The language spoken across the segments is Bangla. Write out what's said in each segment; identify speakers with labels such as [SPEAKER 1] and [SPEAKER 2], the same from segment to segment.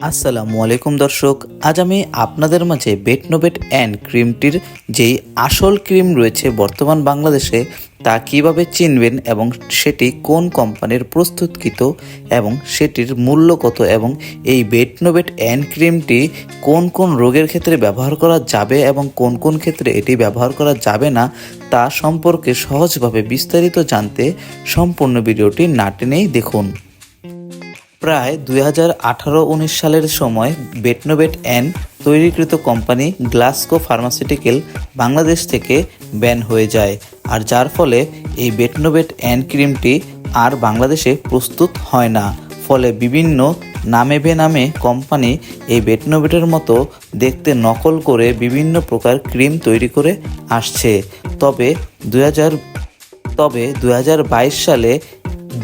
[SPEAKER 1] আসসালামু আলাইকুম দর্শক, আজ আমি আপনাদের মাঝে বেটনোবেট অ্যান্ড ক্রিমটির যেই আসল ক্রিম রয়েছে বর্তমান বাংলাদেশে, তা কীভাবে চিনবেন এবং সেটি কোন কোম্পানির প্রস্তুতকৃত এবং সেটির মূল্য কত এবং এই বেটনোবেট অ্যান্ড ক্রিমটি কোন কোন রোগের ক্ষেত্রে ব্যবহার করা যাবে এবং কোন কোন ক্ষেত্রে এটি ব্যবহার করা যাবে না, তা সম্পর্কে সহজভাবে বিস্তারিত জানতে সম্পূর্ণ ভিডিওটি না টেনেই দেখুন। প্রায় দুই হাজার আঠারো উনিশ সালের সময় বেটনোবেট অ্যান্ড তৈরিকৃত কোম্পানি গ্লাসকো ফার্মাসিউটিক্যাল বাংলাদেশ থেকে ব্যান হয়ে যায়। আর যার ফলে এই বেটনোবেট অ্যান্ড ক্রিমটি আর বাংলাদেশে প্রস্তুত হয় না। ফলে বিভিন্ন নামে বেনামে কোম্পানি এই বেটনোবেটের মতো দেখতে নকল করে বিভিন্ন প্রকার ক্রিম তৈরি করে আসছে। তবে দু হাজার, তবে দু হাজার বাইশ সালে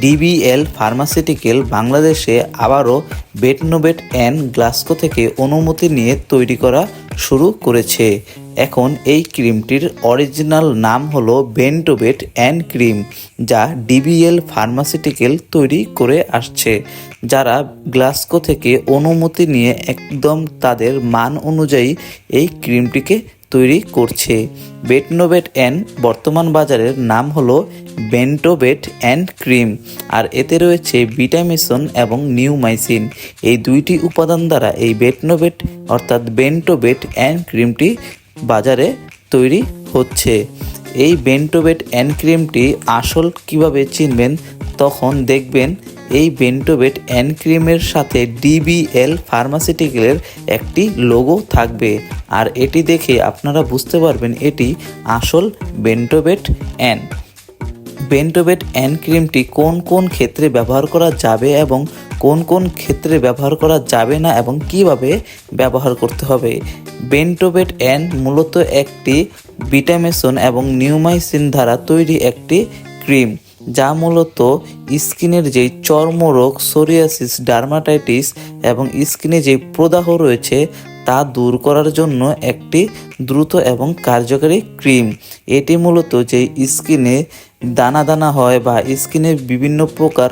[SPEAKER 1] ডিবিএল ফার্মাসিউটিক্যাল বাংলাদেশে আবারও বেটনোবেট অ্যান্ড গ্লাসকো থেকে অনুমতি নিয়ে তৈরি করা শুরু করেছে। এখন এই ক্রিমটির অরিজিনাল নাম হলো বেন্টোবেট অ্যান্ড ক্রিম, যা ডিবিএল ফার্মাসিউটিক্যাল তৈরি করে আসছে। যারা গ্লাসকো থেকে অনুমতি নিয়ে একদম তাদের মান অনুযায়ী এই ক্রিমটিকে তৈরি করছে। বেটনোবেট অ্যান্ড বর্তমান বাজারের নাম হলো বেন্টোবেট অ্যান্ড ক্রিম। আর এতে রয়েছে ভিটামিসন এবং নিউমাইসিন। এই দুইটি উপাদান দ্বারা এই বেটনোবেট অর্থাৎ বেন্টোবেট অ্যান্ড ক্রিমটি বাজারে তৈরি হচ্ছে। এই বেন্টোবেট অ্যান্ড ক্রিমটি আসল কীভাবে চিনবেন তখন দেখবেন এই বেন্টোবেট অ্যান্ড ক্রিমের সাথে ডিবিএল ফার্মাসিউটিক্যালের একটি লোগো থাকবে। আর এটি দেখে আপনারা বুঝতে পারবেন এটি আসল বেন্টোবেট অ্যান্ড বেন্টোবেট অ্যান্ড ক্রিমটি কোন কোন ক্ষেত্রে ব্যবহার করা যাবে এবং কোন কোন ক্ষেত্রে ব্যবহার করা যাবে না এবং কীভাবে ব্যবহার করতে হবে? বেন্টোবেট অ্যান্ড মূলত একটি ভিটামেসন এবং নিউমাইসিন দ্বারা তৈরি একটি ক্রিম। যা মূলত স্কিনের যেই চর্মরোগ সোরিয়াসিস ডার্মাটাইটিস এবং স্কিনে যে প্রদাহ রয়েছে তা দূর করার জন্য একটি দ্রুত এবং কার্যকারী ক্রিম। এটি মূলত যে স্কিনে দানা দানা হয় বা স্কিনে বিভিন্ন প্রকার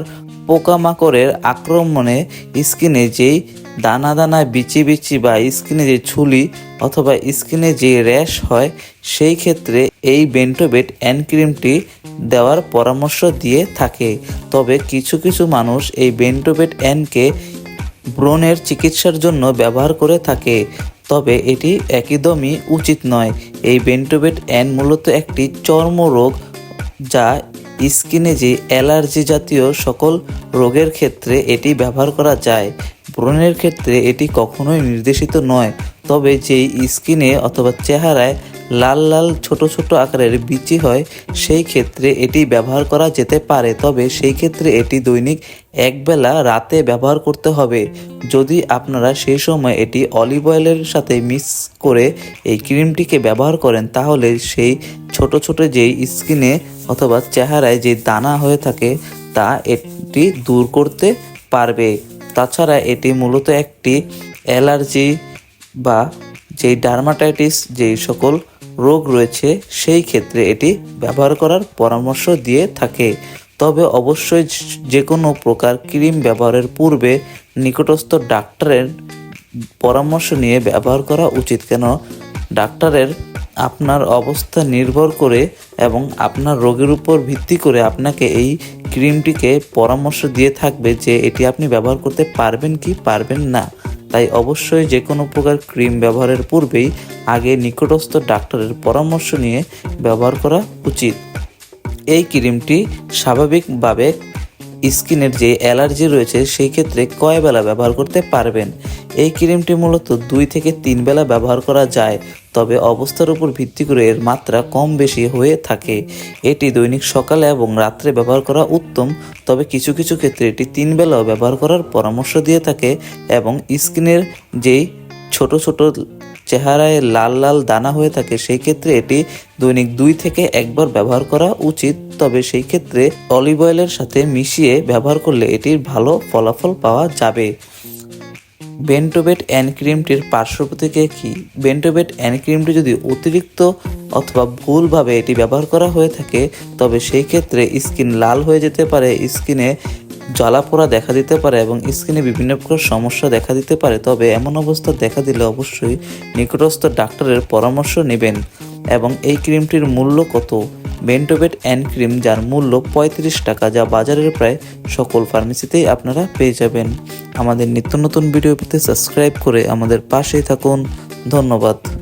[SPEAKER 1] পোকামাকড়ের আক্রমণে স্কিনে যেই দানা দানা বিচি বিচি বা স্কিনে যে ছুলি অথবা স্কিনে যে র্যাশ হয়, সেই ক্ষেত্রে এই বেন্টোবেট অ্যান্ড ক্রিমটি দেওয়ার পরামর্শ দিয়ে থাকে। তবে কিছু কিছু মানুষ এই বেন্টোবেট অ্যানকে ব্রণের চিকিৎসার জন্য ব্যবহার করে থাকে। তবে এটি একদমই উচিত নয়। এই বেন্টোবেট অ্যান মূলত একটি চর্মরোগ যা স্কিনে যে অ্যালার্জি জাতীয় সকল রোগের ক্ষেত্রে এটি ব্যবহার করা যায়, ব্রণের ক্ষেত্রে এটি কখনোই নির্দেশিত নয়। তবে যেই স্কিনে অথবা চেহারায় লাল লাল ছোট ছোট আকারের বিচি হয়, সেই ক্ষেত্রে এটি ব্যবহার করা যেতে পারে। তবে সেই ক্ষেত্রে এটি দৈনিক একবেলা রাতে ব্যবহার করতে হবে। যদি আপনারা সেই সময় এটি অলিভ অয়েলের সাথে মিক্স করে এই ক্রিমটিকে ব্যবহার করেন, তাহলে সেই ছোট ছোট যেই স্কিনে অথবা চেহারায় যে দানা হয়ে থাকে, তা এটি দূর করতে পারবে। তাছাড়া এটি মূলত একটি অ্যালার্জি বা যেই ডার্মাটাইটিস, যেই সকল রোগ রয়েছে, সেই ক্ষেত্রে এটি ব্যবহার করার পরামর্শ দিয়ে থাকে। তবে অবশ্যই যে কোনো প্রকার ক্রিম ব্যবহারের পূর্বে নিকটস্থ ডাক্তারের পরামর্শ নিয়ে ব্যবহার করা উচিত, কেন ডাক্তারের আপনার অবস্থা নির্ভর করে এবং আপনার রোগের উপর ভিত্তি করে আপনাকে এই ক্রিমটিকে পরামর্শ দিয়ে থাকবে যে এটি আপনি ব্যবহার করতে পারবেন কি পারবেন না। তাই অবশ্যই যে কোনো প্রকার ক্রিম ব্যবহারের পূর্বেই আগে নিকটস্থ ডাক্তারের পরামর্শ নিয়ে ব্যবহার করা উচিত। এই ক্রিমটি স্বাভাবিকভাবে স্কিনের যে অ্যালার্জি রয়েছে সেই ক্ষেত্রে কয় বেলা ব্যবহার করতে পারবেন? এই ক্রিমটি মূলত দুই থেকে তিন বেলা ব্যবহার করা যায়। তবে অবস্থার উপর ভিত্তি করে এর মাত্রা কম বেশি হয়ে থাকে। এটি দৈনিক সকালে এবং রাত্রে ব্যবহার করা উত্তম, তবে কিছু কিছু ক্ষেত্রে এটি তিন বেলাও ব্যবহার করার পরামর্শ দিয়ে থাকে এবং স্কিনের যেই ছোট ছোট চেহারায় লাল লাল দানা হয়ে থাকে, সেই ক্ষেত্রে এটি দৈনিক দুই থেকে একবার ব্যবহার করা উচিত। তবে সেই ক্ষেত্রে অলিভ অয়েলের সাথে মিশিয়ে ব্যবহার করলে এটির ভালো ফলাফল পাওয়া যাবে। বেন্টোবেট অ্যান্ড ক্রিমটির পার্শ্ব প্রতিক্রিয়া কী? বেন্টোবেট অ্যান্ড ক্রিমটি যদি অতিরিক্ত অথবা ভুলভাবে এটি ব্যবহার করা হয়ে থাকে, তবে সেই ক্ষেত্রে স্কিন লাল হয়ে যেতে পারে, স্কিনে জ্বালাপোড়া দেখা দিতে পারে এবং স্কিনে বিভিন্ন প্রকার সমস্যা দেখা দিতে পারে। তবে এমন অবস্থা দেখা দিলে অবশ্যই নিকটস্থ ডাক্তারের পরামর্শ নেবেন। এবং এই ক্রিমটির মূল্য কত? বেন্টোবেট অ্যান্ড ক্রিম, যার মূল্য পঁয়ত্রিশ টাকা, যা বাজারের প্রায় সকল ফার্মেসিতেই আপনারা পেয়ে যাবেন। আমাদের নিত্য নতুন ভিডিও পেতে সাবস্ক্রাইব করে আমাদের পাশেই থাকুন। ধন্যবাদ।